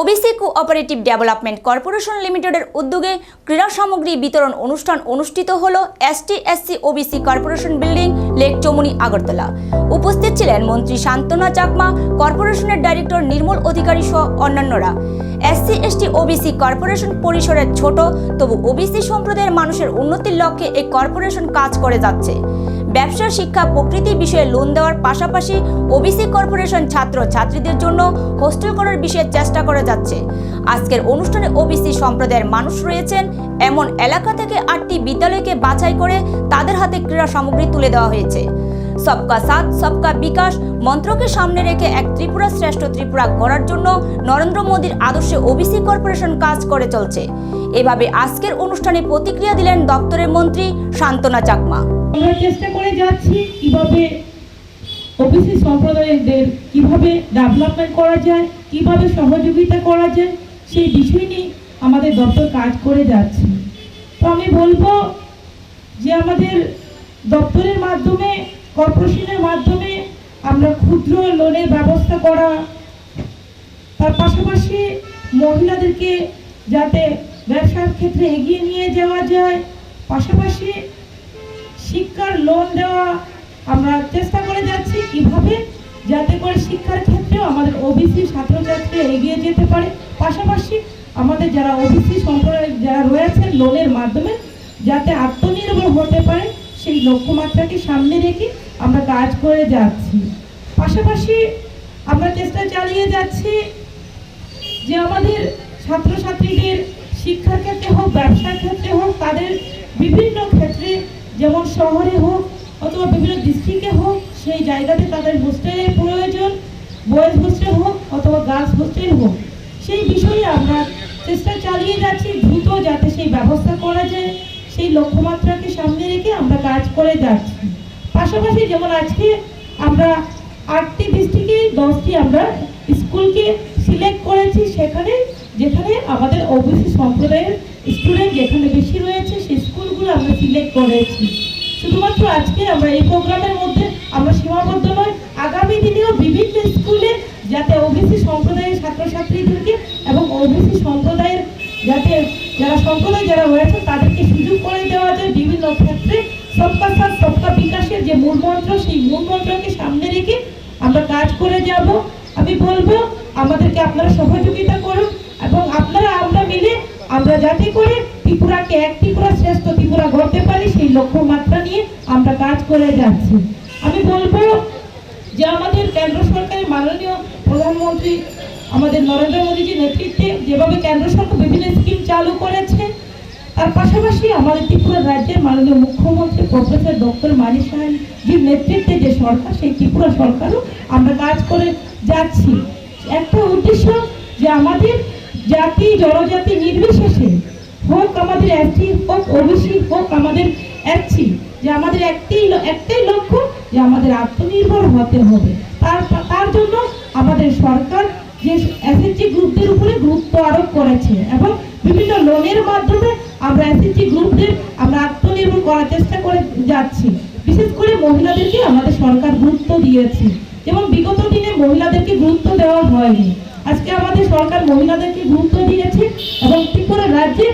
OBC cooperative development corporation লিমিটেডের উদ্যোগে ক্রীড়া সামগ্রী বিতরণ অনুষ্ঠান অনুষ্ঠিত হল ST SC OBC corporation building lake Chowmuhani Agartala উপস্থিত ছিলেন মন্ত্রী শান্তনা চাকমা, কর্পোরেশনের ডাইরেক্টর নির্মল অধিকারী সহ অন্যান্যরা। এসসি এসটি ওবিসি কর্পোরেশন পরিসরের ছোট, তবু ওবিসি সম্প্রদায়ের মানুষের উন্নতির লক্ষ্যে এই কর্পোরেশন কাজ করে যাচ্ছে। ব্যবসা, শিক্ষা প্রকৃতি বিষয়ে লোন দেওয়ার পাশাপাশি ওবিসি কর্পোরেশন ছাত্র ছাত্রীদের জন্য হোস্টেল করার বিষয়ে চেষ্টা করে যাচ্ছে। আজকের অনুষ্ঠানে ওবিসি সম্প্রদায়ের মানুষ রয়েছেন। এমন এলাকা থেকে আটটি বিদ্যালয়কে বাছাই করে তাদের হাতে ক্রীড়া সামগ্রী তুলে দেওয়া হয়েছে। সবকা সাথ, সবকা বিকাশ মন্ত্রকে সামনে রেখে এক ত্রিপুরা শ্রেষ্ঠ ত্রিপুরা গড়ার জন্য নরেন্দ্র মোদীর আদর্শে ওবিসি কর্পোরেশন কাজ করে চলছে। এভাবে আজকের অনুষ্ঠানে প্রতিক্রিয়া দিলেন দপ্তরের মন্ত্রী শান্তনা চাকমা। আমরা চেষ্টা করে যাচ্ছি কীভাবে ওবিসি সম্প্রদায়দের কীভাবে ডেভেলপমেন্ট করা যায়, কীভাবে সহযোগিতা করা যায়, সেই বিষয় নিয়ে আমাদের দপ্তর কাজ করে যাচ্ছে। তো আমি বলব যে আমাদের দপ্তরের মাধ্যমে, কর্পোরেশনের মাধ্যমে আমরা ক্ষুদ্র লোনের ব্যবস্থা করা, তার পাশাপাশি মহিলাদেরকে যাতে ব্যবসার ক্ষেত্রে এগিয়ে নিয়ে যাওয়া যায়। পাশাপাশি শিক্ষার লোন দেওয়া আমরা চেষ্টা করে যাচ্ছি কীভাবে, যাতে করে শিক্ষার ক্ষেত্রেও আমাদের ওবিসি ছাত্রছাত্রী এগিয়ে যেতে পারে। পাশাপাশি আমাদের যারা ওবিসি সম্প্রদায় যারা রয়েছে লোনের মাধ্যমে, যাতে আত্মনির্ভর হতে পারে, সেই লক্ষ্যমাত্রাকে সামনে রেখে আমরা কাজ করে যাচ্ছি। পাশাপাশি আমরা চেষ্টা চালিয়ে যাচ্ছি যে আমাদের ছাত্রছাত্রীদের বিভিন্ন ক্ষেত্রে, যেমন শহরে হোক অথবা বিভিন্ন ডিস্ট্রিক্টে হোক, সেই জায়গাতে তাদের হোস্টেলের প্রয়োজন বয়েজ হোস্টেল হোক অথবা গার্লস হোস্টেল হোক। সেই বিষয়ে আমরা চেষ্টা চালিয়ে যাচ্ছি, দ্রুত যাতে সেই ব্যবস্থা করা যায়, সেই লক্ষ্যমাত্রাকে সামনে রেখে আমরা কাজ করে যাচ্ছি। পাশাপাশি যেমন আজকে আমরা আটটি ডিস্ট্রিক্টে দশটি আমরা স্কুলকে সিলেক্ট করেছি, সেখানে, যেখানে আমাদের ওবিসি সম্প্রদায়ের স্টুডেন্ট যেখানে বেশি রয়েছে, সেই স্কুলগুলো আমরা সিলেক্ট করেছি। শুধুমাত্র আজকে আমরা এই প্রোগ্রামের মধ্যে আমরা সীমাবদ্ধ নয় আগামী দিনেও বিভিন্ন স্কুলে যাতে ওবিসি সম্প্রদায়ের ছাত্রছাত্রীদেরকে এবং ওবিসি সম্প্রদায়ের যাতে যারা সম্প্রদায় যারা রয়েছে তাদেরকে সুযোগ করে দেওয়া যায় বিভিন্ন ক্ষেত্রে। সবকা সাথ, সবকা বিকাশের যে মূল মন্ত্র, সেই মূল মন্ত্রকে সামনে রেখে আমরা কাজ করে যাব। আমি বলব, আমাদেরকে আপনারা সহযোগিতা করুন এবং আপনারা আমরা মিলে আমরা যাতে করে ত্রিপুরাকে এক ত্রিপুরা শ্রেষ্ঠ ত্রিপুরা গড়তে পারি, সেই লক্ষ্যমাত্রা নিয়ে আমরা কাজ করে যাচ্ছি। আমি বলব যে আমাদের কেন্দ্র সরকারের মাননীয় প্রধানমন্ত্রী আমাদের নরেন্দ্র মোদীজির নেতৃত্বে যেভাবে কেন্দ্র সরকার বিভিন্ন স্কিম চালু করেছে, তার পাশাপাশি আমাদের ত্রিপুরা রাজ্যের মাননীয় মুখ্যমন্ত্রী প্রফেসর ডক্টর মানি সাহেবজির নেতৃত্বে যে সরকার, সেই ত্রিপুরা সরকারও আমরা কাজ করে যাচ্ছি। একটা উদ্দেশ্য যে আমাদের জাতি, জনজাতি নির্বিশেষে হোক আমাদের এসটি হোক ওবিসি, হোক আমাদের এসসি যে আমাদের একটি একটাই লক্ষ্য যে আমাদের আত্মনির্ভর হতে হবে। তার তার জন্য আমাদের সরকার যে এসএসজি গ্রুপদের উপরে গুরুত্ব আরোপ করেছে এবং বিভিন্ন লোনের মাধ্যমে আমরা এসএসজি গ্রুপদের আমরা আত্মনির্ভর করার চেষ্টা করে যাচ্ছি। বিশেষ করে মহিলাদেরকে আমাদের সরকার গুরুত্ব দিয়েছে যেমন বিগত দিনে মহিলাদেরকে গুরুত্ব দেওয়া হয়নি। আজকে আমাদের সরকার মহিলাদেরকে গুরুত্ব দিয়েছে এবং ত্রিপুরা রাজ্যে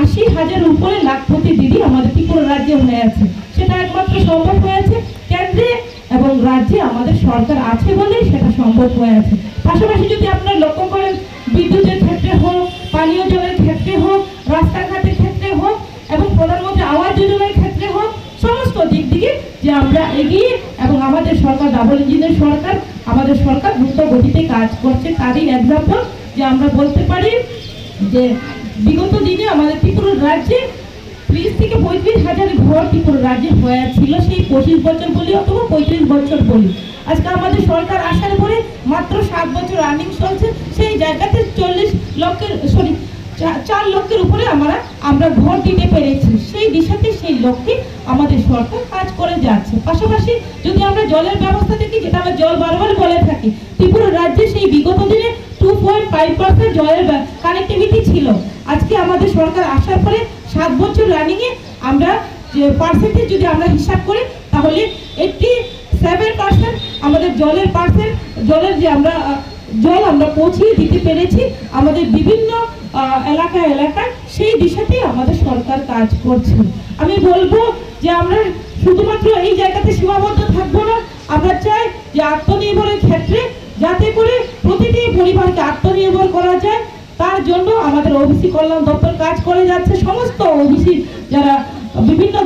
আশি হাজার উপরে লাখপতি দিদি আমাদের ত্রিপুরা রাজ্যে হয়ে আছে। সেটা একমাত্র সম্ভব হয়েছে কেন্দ্রে এবং রাজ্যে আমাদের সরকার আছে বলেই সেটা সম্ভব হয়ে আছে পাশাপাশি যদি আপনারা লক্ষ্য করেন, বিদ্যুতের ক্ষেত্রে হোক, পানীয় জলের ক্ষেত্রে হোক, রাস্তাঘাটের ক্ষেত্রে হোক, এবং প্রধানমন্ত্রী আবাস যোজনার ক্ষেত্রে হোক, সমস্ত দিক দিকে যে আমরা এগিয়ে এবং আমাদের সরকার, ডাবল ইঞ্জিনের সরকার, আমাদের সরকার দ্রুত গতিতে কাজ করছে, তারই এক্সাম্পল যে আমরা বলতে পারি যে বিগত দিনে আমাদের ত্রিপুরা রাজ্যে ত্রিশ থেকে পঁয়ত্রিশ হাজার ঘর ত্রিপুরা রাজ্যে হয়েছিল, সেই পঁচিশ বছর বলি অথবা পঁয়ত্রিশ বছর বলি। আজকে আমাদের সরকার আসার পরে মাত্র সাত বছর রানিং চলছে, সেই জায়গাতে চল্লিশ লক্ষের সরি চার লক্ষের উপরে আমরা আমরা ঘর দিতে পেরেছি। সেই দিশাতে সেই লক্ষ্যে আমাদের সরকার কাজ করে যাচ্ছে। পাশাপাশি যদি আমরা জলের ব্যবস্থা দেখি, যেটা আমরা জল বারবার বলে থাকি, ত্রিপুরা রাজ্যে সেই বিগত ফাইভ জলের কানেক্টিভিটি ছিল। আজকে আমাদের সরকার আসার পরে সাত বছর রানিংয়ে আমরা পার্সেন্টেজ যদি আমরা হিসাব করি, তাহলে এইটটি সেভেন আমাদের জলের পার্সেন্ট জলের যে আমরা জল আমরা পৌঁছিয়ে দিতে পেরেছি আমাদের বিভিন্ন এলাকায় এলাকায়, সেই দিশাতেই আমাদের সরকার কাজ করছে। আমি বলব যে আমরা শুধুমাত্র এই জায়গাতে সীমাবদ্ধ থাকব না, আমরা চাই যে আত্মনির্ভরের ক্ষেত্রে যাতে করে প্রতিটি পরিবারকে আত্মনির্ভর করা যায়, তার জন্য আমাদের ওবিসি কল্যাণ দপ্তর কাজ করে যাচ্ছে। সমস্ত ওবিসি যারা বিভিন্ন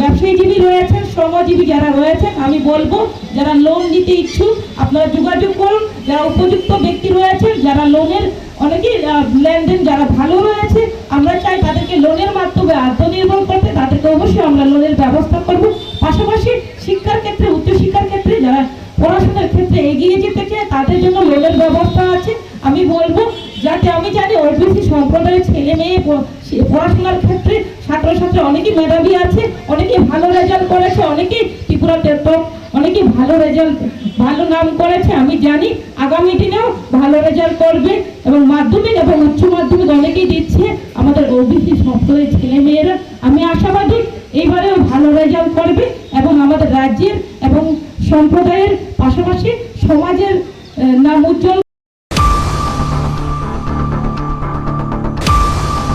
ব্যবসায়ীজীবী রয়েছেন, শ্রমজীবী যারা রয়েছেন, আমি বলব, যারা লোন নিতে ইচ্ছুক, আপনারা যোগাযোগ করুন। যারা উপযুক্ত ব্যক্তি রয়েছেন, যারা লোনের অনেকেই লেনদেন যারা ভালো রয়েছে, আমরা চাই তাদেরকে লোনের মাধ্যমে আত্মনির্ভর করতে, তাদেরকে অবশ্যই আমরা লোনের ব্যবস্থা করব। পাশাপাশি শিক্ষার ক্ষেত্রে, উচ্চশিক্ষার ক্ষেত্রে যারা পড়াশোনার ক্ষেত্রে এগিয়ে যেতে চায়, তাদের জন্য লোনের ব্যবস্থা আছে। আমি বলব, যাতে আমি জানি ওবিসি সম্প্রদায়ের ছেলে মেয়ে পড়াশোনার ক্ষেত্রে ছাত্রছাত্রী অনেকেই মেধাবী আছে অনেকে ভালো রেজাল্ট করেছে, অনেকেই ত্রিপুরা টেটক অনেকেই ভালো রেজাল্ট ভালো নাম করেছে। আমি জানি আগামী দিনেও ভালো রেজাল্ট করবে এবং মাধ্যমিক এবং উচ্চ মাধ্যমিক অনেকেই দিচ্ছে আমাদের ওবিসি সম্প্রদায়ের ছেলে মেয়েরা। আমি আশাবাদী, এইবারেও ভালো রেজাল্ট করবে এবং আমাদের রাজ্যের এবং সম্প্রদায়ের সমাজের নাম উজ্জ্বল